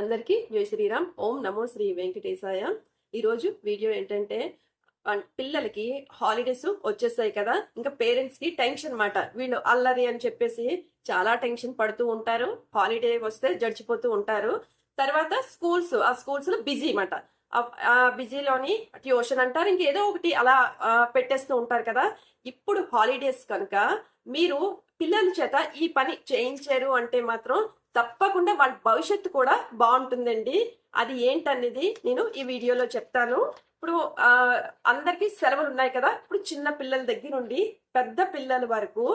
అందరికీ జై శ్రీరామ్. ఓం నమో శ్రీ వెంకటేశాయ. ఈరోజు వీడియో ఏంటంటే పిల్లలకి హాలిడేస్ వచ్చేసాయి కదా ఇంకా పేరెంట్స్కి టెన్షన్ మాట వీళ్ళు అల్లరి అని చెప్పేసి చాలా టెన్షన్ పడుతూ ఉంటారు. హాలిడే వస్తే జడిచిపోతూ ఉంటారు. తర్వాత స్కూల్స్ ఆ స్కూల్స్లో బిజీ మాట ఆ బిజీలోని ట్యూషన్ అంటారు ఇంకేదో ఒకటి అలా పెట్టేస్తూ ఉంటారు కదా. ఇప్పుడు హాలిడేస్ కనుక మీరు పిల్లల చేత ఈ పని చేయించారు అంటే మాత్రం తప్పకుండా వాళ్ళ భవిష్యత్తు కూడా బాగుంటుందండి. అది ఏంటనేది నేను ఈ వీడియోలో చెప్తాను. ఇప్పుడు అందరికీ సెలవులు ఉన్నాయి కదా? ఇప్పుడు చిన్న పిల్లల దగ్గర నుండి పెద్ద పిల్లల వరకు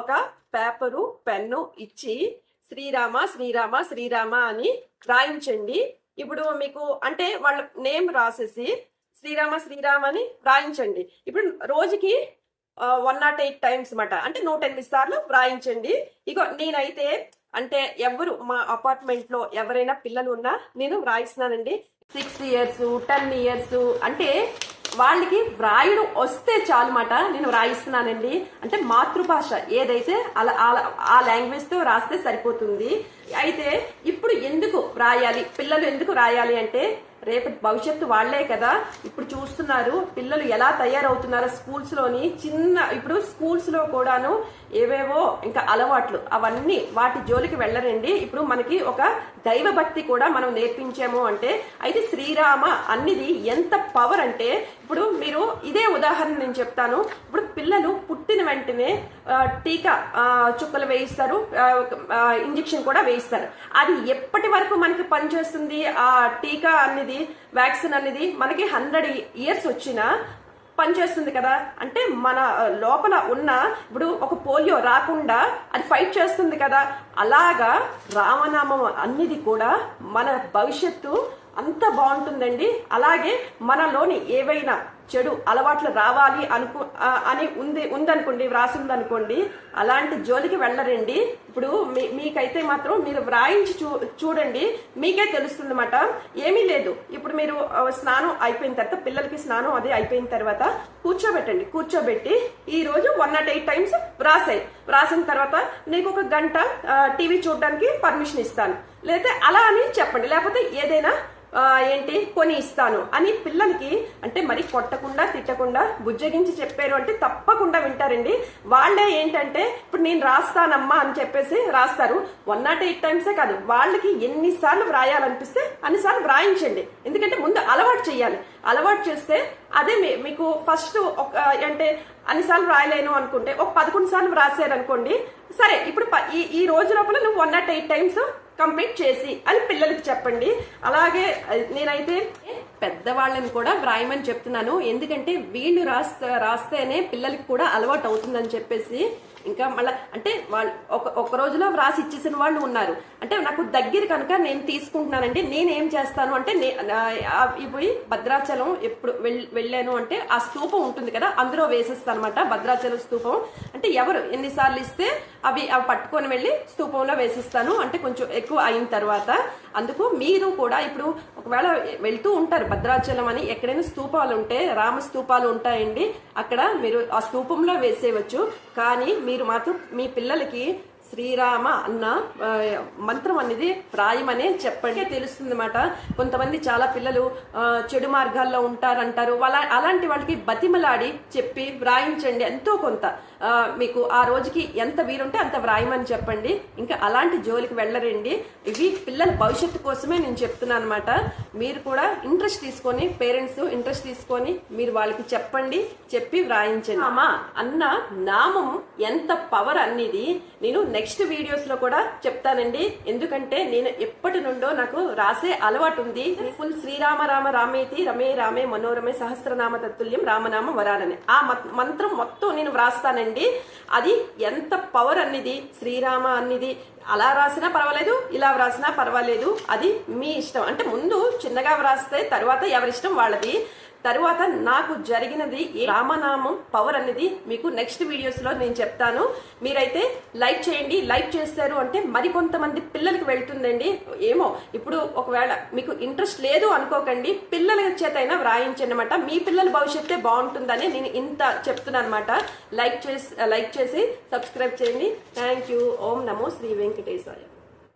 ఒక పేపరు పెన్ను ఇచ్చి శ్రీరామ శ్రీరామ శ్రీరామ అని రాయించండి. ఇప్పుడు మీకు అంటే వాళ్ళ నేమ్ రాసేసి శ్రీరామ శ్రీరామ అని రాయించండి. ఇప్పుడు రోజుకి వన్ నాట్ ఎయిట్ టైమ్స్ మాట అంటే నూట ఎనిమిది సార్లు వ్రాయించండి ఇగో నేనైతే అంటే ఎవరు మా అపార్ట్మెంట్లో ఎవరైనా పిల్లలు ఉన్నా నేను వ్రాయిస్తున్నానండి. సిక్స్ ఇయర్స్ టెన్ ఇయర్స్ అంటే వాళ్ళకి వ్రాయడం వస్తే చాలు మాట నేను వ్రాయిస్తున్నానండి. అంటే మాతృభాష ఏదైతే అలా అలా- ఆ లాంగ్వేజ్తో రాస్తే సరిపోతుంది. అయితే ఇప్పుడు ఎందుకు రాయాలి పిల్లలు ఎందుకు రాయాలి అంటే రేపు భవిష్యత్తు వాళ్ళే కదా. ఇప్పుడు చూస్తున్నారు పిల్లలు ఎలా తయారవుతున్నారో స్కూల్స్లోని చిన్న ఇప్పుడు స్కూల్స్లో కూడాను ఏవేవో ఇంకా అలవాట్లు అవన్నీ వాటి జోలికి వెళ్ళరండి. ఇప్పుడు మనకి ఒక దైవ భక్తి కూడా మనం నేర్పించాము అంటే అయితే శ్రీరామ అన్నిది ఎంత పవర్ అంటే ఇప్పుడు మీరు ఇదే ఉదాహరణ నేను చెప్తాను. ఇప్పుడు పిల్లలు పుట్టిన వెంటనే టీకా చుక్కలు వేయిస్తారు ఇంజెక్షన్ కూడా వేయిస్తారు. అది ఎప్పటి వరకు మనకి పనిచేస్తుంది? ఆ టీకా అనేది వ్యాక్సిన్ అనేది మనకి హండ్రెడ్ ఇయర్స్ వచ్చినా పనిచేస్తుంది కదా? అంటే మన లోపల ఉన్న ఇప్పుడు ఒక పోలియో రాకుండా అది ఫైట్ చేస్తుంది కదా? అలాగా రామనామం అన్నిది కూడా మన భవిష్యత్తు అంత బాగుంటుందండి. అలాగే మనలోని ఏవైనా చెడు అలవాట్లు రావాలి అనుకు అని ఉంది ఉందనుకోండి వ్రాసి ఉందనుకోండి అలాంటి జోలికి వెళ్ళరండి. ఇప్పుడు మీ మీకైతే మాత్రం మీరు వ్రాయించి చూ చూడండి మీకే తెలుస్తుంది అన్నమాట ఏమీ లేదు. ఇప్పుడు మీరు స్నానం అయిపోయిన తర్వాత పిల్లలకి స్నానం అది అయిపోయిన తర్వాత కూర్చోబెట్టండి. కూర్చోబెట్టి ఈ రోజు వన్ నాట్ ఎయిట్ టైమ్స్ వ్రాసాయి. రాసిన తర్వాత నీకు ఒక గంట టీవీ చూడడానికి పర్మిషన్ ఇస్తాను. లేకపోతే అలా అని చెప్పండి. లేకపోతే ఏదైనా ఏంటి? కొని ఇస్తాను. అని పిల్లలకి అంటే మరి కొట్టకుండా తిట్టకుండా బుజ్జగించి చెప్పారు అంటే తప్పకుండా వింటారండి. వాళ్ళే ఏంటంటే ఇప్పుడు నేను రాస్తానమ్మా అని చెప్పేసి రాస్తారు. వన్ నాట్ ఎయిట్ టైమ్సే కాదు. వాళ్ళకి ఎన్నిసార్లు వ్రాయాలనిపిస్తే అన్నిసార్లు వ్రాయించండి. ఎందుకంటే ముందు అలవాటు చేయాలి. అలవాటు చేస్తే అదే మీ- మీకు ఫస్ట్ ఒక అంటే అన్నిసార్లు రాయలేను అనుకుంటే ఒక పదకొండు సార్లు వ్రాసారు అనుకోండి సరే ఇప్పుడు ప- ఈ ఈ రోజు లోపల నువ్వు one nought eight times complete చేసి అని పిల్లలకి చెప్పండి. అలాగే నేనైతే పెద్దవాళ్ళని కూడా వ్రాయమని చెప్తున్నాను. ఎందుకంటే వీళ్ళు రాస్తే రాస్తేనే పిల్లలకి కూడా అలవాటు అవుతుందని చెప్పేసి ఇంకా మళ్ళీ అంటే వాళ్ళు ఒక ఒక రోజులో వ్రాసి ఇచ్చేసిన వాళ్ళు ఉన్నారు. అంటే నాకు దగ్గర కనుక నేను తీసుకుంటున్నానండి నేను ఏం చేస్తాను అంటే పోయి భద్రాచలం ఎప్పుడు వెళ్ళాను అంటే ఆ స్తూపం ఉంటుంది కదా అందులో వేసేస్తాను అనమాట భద్రాచలం స్తూపం. అంటే ఎవరు ఎన్నిసార్లు ఇస్తే అవి అవి పట్టుకొని వెళ్ళి స్తూపంలో వేసిస్తాను. అంటే కొంచెం ఎక్కువ అయిన తర్వాత అందుకు మీరు కూడా ఇప్పుడు ఒకవేళ వెళ్తూ ఉంటారు భద్రాచలం అని ఎక్కడైనా స్తూపాలు ఉంటే రామ స్తూపాలు ఉంటాయండి. అక్కడ మీరు ఆ స్తూపంలో వేసేయవచ్చు. కానీ మీరు మాత్రం మీ పిల్లలకి శ్రీరామ అన్న మంత్రం అనేది ప్రాయమనే చెప్పండి. తెలుస్తుంది అనమాట కొంతమంది చాలా పిల్లలు చెడు మార్గాల్లో ఉంటారంటారు. వాళ్ళ అలాంటి వాళ్ళకి బతిమలాడి చెప్పి వ్రాయించండి. ఎంతో కొంత. మీకు ఆ రోజుకి ఎంత వీరుంటే అంత వ్రాయమని చెప్పండి. ఇంకా అలాంటి జోలికి వెళ్ళరండి. ఇవి పిల్లల భవిష్యత్తు కోసమే నేను చెప్తున్నాను అనమాట మీరు కూడా ఇంట్రెస్ట్ తీసుకొని పేరెంట్స్ ఇంట్రెస్ట్ తీసుకొని మీరు వాళ్ళకి చెప్పండి చెప్పి వ్రాయించండి. అమ్మా అన్న నామం ఎంత పవర్ అనేది నేను నెక్స్ట్ వీడియోస్లో కూడా చెప్తానండి. ఎందుకంటే నేను ఎప్పటి నుండో నాకు రాసే అలవాటు ఉంది. ఫుల్ శ్రీరామ రామ రామేతి రమే రామే మనోరమే సహస్రనామ తత్తుల్యం రామనామ వరాలని. ఆ మత్- మంత్రం మొత్తం నేను వ్రాస్తానండి. అది ఎంత పవర్ అన్నిది? శ్రీరామ అన్నిది. అలా రాసినా పర్వాలేదు ఇలా వ్రాసినా పర్వాలేదు. అది మీ ఇష్టం. అంటే ముందు చిన్నగా వ్రాస్తే తర్వాత ఎవరిష్టం వాళ్ళది. తరువాత నాకు జరిగినది ఈ రామనామం పవర్ అనేది మీకు నెక్స్ట్ వీడియోస్లో నేను చెప్తాను. మీరైతే లైక్ చేయండి లైక్ చేస్తారు అంటే మరికొంతమంది పిల్లలకి వెళ్తుందండి. ఏమో ఇప్పుడు ఒకవేళ మీకు ఇంట్రెస్ట్ లేదు అనుకోకండి పిల్లల చేత అయినా వ్రాయించండి అనమాట మీ పిల్లల భవిష్యత్తే బాగుంటుందని నేను ఇంత చెప్తున్నాను అనమాట లైక్ చేసి లైక్ చేసి సబ్స్క్రైబ్ చేయండి. Thank you Om Namo Shri Venkatesaya.